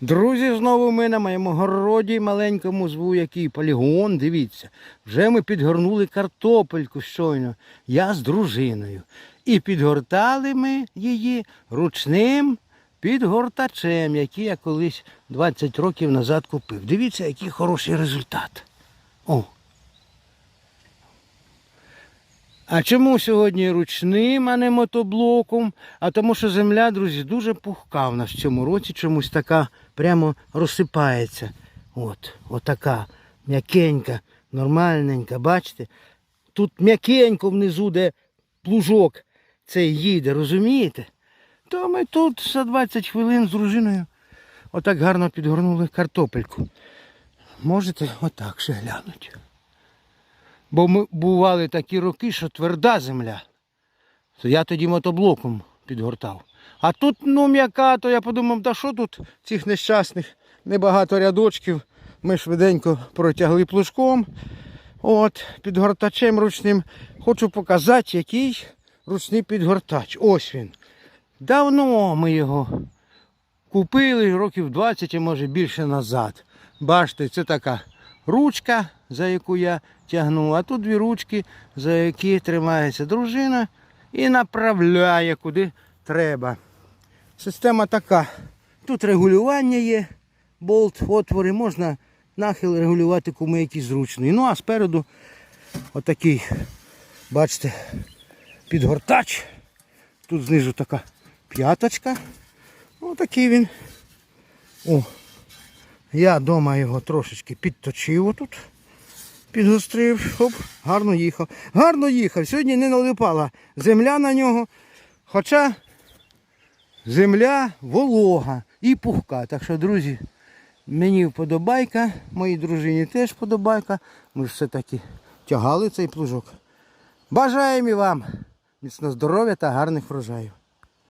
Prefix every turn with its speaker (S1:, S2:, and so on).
S1: Друзі, знову ми на моєму городі маленькому зву, який полігон, дивіться. Вже ми підгорнули картопельку щойно, я з дружиною. І підгортали ми її ручним підгортачем, який я колись 20 років назад купив. Дивіться, який хороший результат. О. А чому сьогодні ручним, а не мотоблоком? А тому що земля, друзі, дуже пухка в нас в цьому році чомусь така прямо розсипається. От, отака м'якенька, нормальненька, бачите? Тут м'якенько внизу, де плужок цей їде, розумієте? То ми тут за 20 хвилин з дружиною отак гарно підгорнули картопельку. Можете отак ще глянути. Бо ми бували такі роки, що тверда земля. То я тоді мотоблоком підгортав. А тут ну м'яка, то я подумав, та що тут цих нещасних небагато рядочків. Ми швиденько протягли плужком. От, підгортачем ручним. Хочу показати, який ручний підгортач. Ось він. Давно ми його купили років 20, а може більше назад. Бачите, це така ручка, за яку я тягну, а тут дві ручки, за які тримається дружина і направляє куди треба. Система така. Тут регулювання є, болт, отвори, можна нахил регулювати кому який зручний. Ну а спереду отакий, бачите, підгортач. Тут знизу така п'яточка. Отакий він. О, я вдома його трошечки підточив отут. Підгострив, хоп, гарно їхав. Гарно їхав. Сьогодні не налипала земля на нього. Хоча земля волога і пухка. Так що, друзі, мені вподобайка, моїй дружині теж вподобайка. Ми ж все-таки тягали цей плужок. Бажаємо і вам міцного здоров'я та гарних врожаїв.